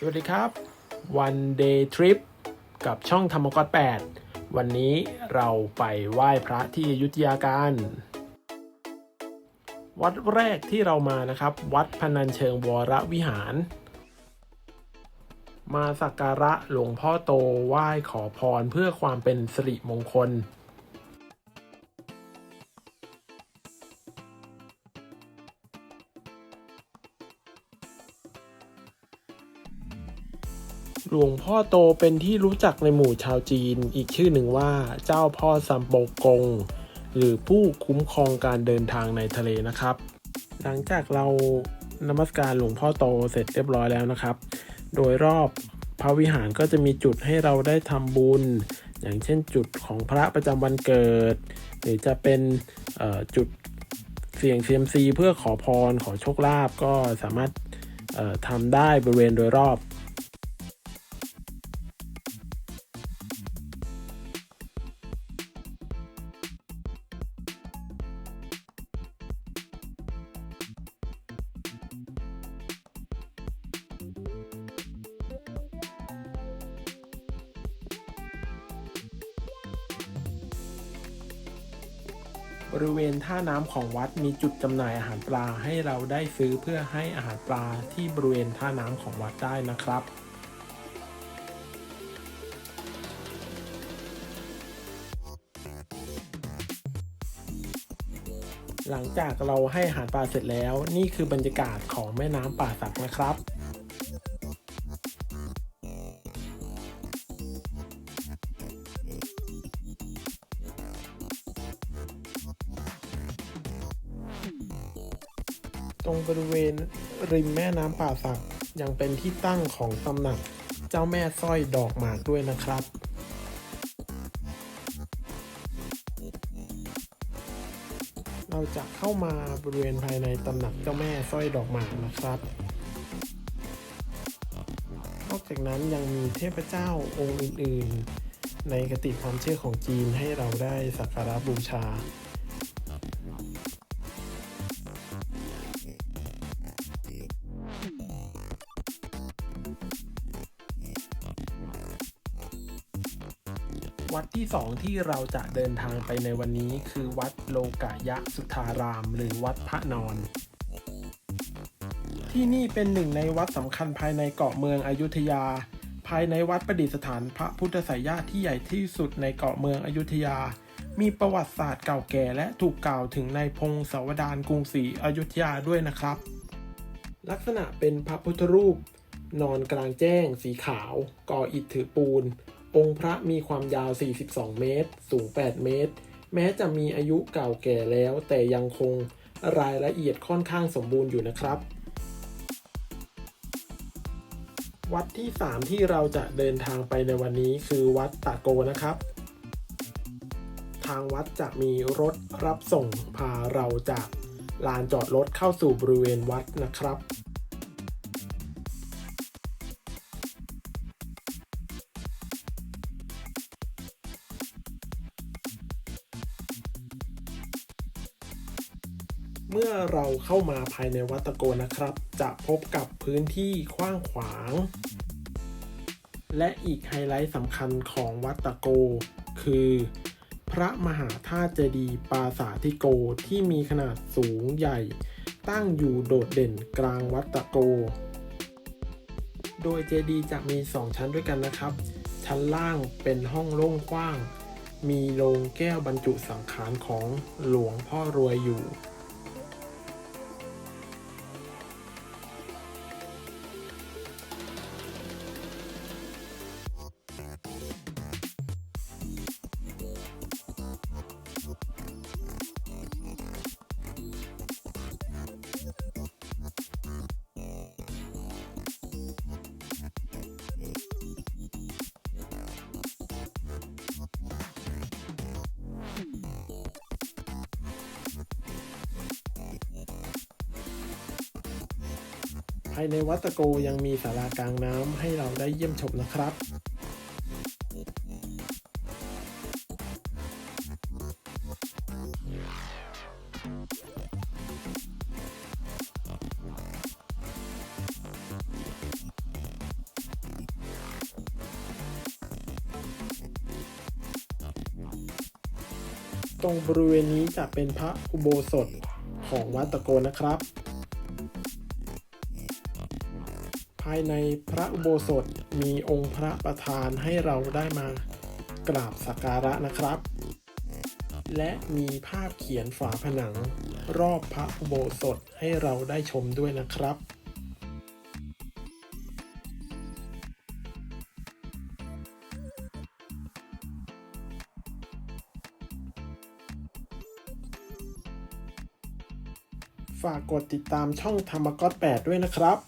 สวัสดีครับ One Day Trip กับช่องธรรมกร8วันนี้เราไปไหว้พระที่อยุธยากัน วัดแรกที่เรามานะครับ วัดพนัญเชิงวรวิหาร มาสักการะหลวงพ่อโตไหว้ขอพรเพื่อความเป็นสิริมงคล หลวงพ่อโตเป็นที่รู้จักในหมู่ชาวจีน อีกชื่อหนึ่งว่าเจ้าพ่อซัมโปกง หรือผู้คุ้มครองการเดินทางในทะเลนะครับ หลังจากเรานมัสการหลวงพ่อโตเสร็จเรียบร้อยแล้วนะครับ โดยรอบพระวิหารก็จะมีจุดให้เราได้ทำบุญ อย่างเช่นจุดของพระประจำวันเกิด หรือจะเป็นจุดเสี่ยงเซียมซีเพื่อขอพรขอโชคลาภก็สามารถทำได้บริเวณโดยรอบ บริเวณท่าน้ำของวัดมีจุดจำหน่ายอาหารปลาให้เราได้ซื้อเพื่อให้อาหารปลาที่บริเวณท่าน้ำของวัดได้นะครับหลังจากเราให้อาหารปลาเสร็จแล้ว นี่คือบรรยากาศของแม่น้ำป่าสักนะครับ ตรงบริเวณริมแม่น้ำป่าสัก ยังเป็นที่ตั้งของตำหนักเจ้าแม่สร้อยดอกหมากด้วยนะครับเราจะเข้ามาบริเวณภายในตำหนักเจ้าแม่สร้อยดอกหมากนะครับ นอกจากนั้นยังมีเทพเจ้าองค์อื่น ๆ ในกติความเชื่อของจีนให้เราได้สักการะบูชา วัดที่สองที่เราจะเดินทางไปในวันนี้คือวัดโลกยะสุธาราม หรือวัดพระนอน ที่นี่เป็นหนึ่งในวัดสำคัญภายในเกาะเมืองอยุธยา ภายในวัดประดิษฐานพระพุทธไสยญาที่ใหญ่ที่สุดในเกาะเมืองอยุธยา มีประวัติศาสตร์เก่าแก่และถูกกล่าวถึงในพงศาวดารกรุงศรีอยุธยาด้วยนะครับ ลักษณะเป็นพระพุทธรูป นอนกลางแจ้ง สีขาว ก่ออิฐถือปูน องค์พระมีความยาว 42 เมตร สูง 8 เมตร แม้จะมีอายุเก่าแก่แล้ว แต่ยังคงรายละเอียดค่อนข้างสมบูรณ์อยู่นะครับ วัดที่ 3 ที่เราจะเดินทางไปในวันนี้คือวัดตะโกนะครับ ทางวัดจะมีรถรับส่งพาเราจากลานจอดรถเข้าสู่บริเวณวัดนะครับ มื่อเราเข้ามาภายในวัดตะโกนะครับ จะพบกับพื้นที่กว้างขวาง และอีกไฮไลท์สำคัญของวัดตะโก คือ พระมหาธาตุเจดีย์ปราสาทิโกที่มีขนาดสูงใหญ่ ตั้งอยู่โดดเด่นกลางวัดตะโก โดยเจดีย์จะมี 2 ชั้นด้วยกันนะครับ ชั้นล่างเป็นห้องโล่งกว้างมีโลงแก้วบรรจุสังขารของหลวงพ่อรวยอยู่ ภายในวัดตะโกยังมีสารากลางน้ำให้เราได้เยี่ยมชมนะครับตรงบริเวณนี้จะเป็นพระอุโบสถของวัดตะโกนะครับายในพระอุโบสถมีองค์พระประธานให้เราได้มากราบสักการะนะครับ และมีภาพเขียนฝาผนัง รอบพระอุโบสถให้เราได้ชมด้วยนะครับฝากกดติดตามช่องธรรมก๊อต8ด้วยนะครับ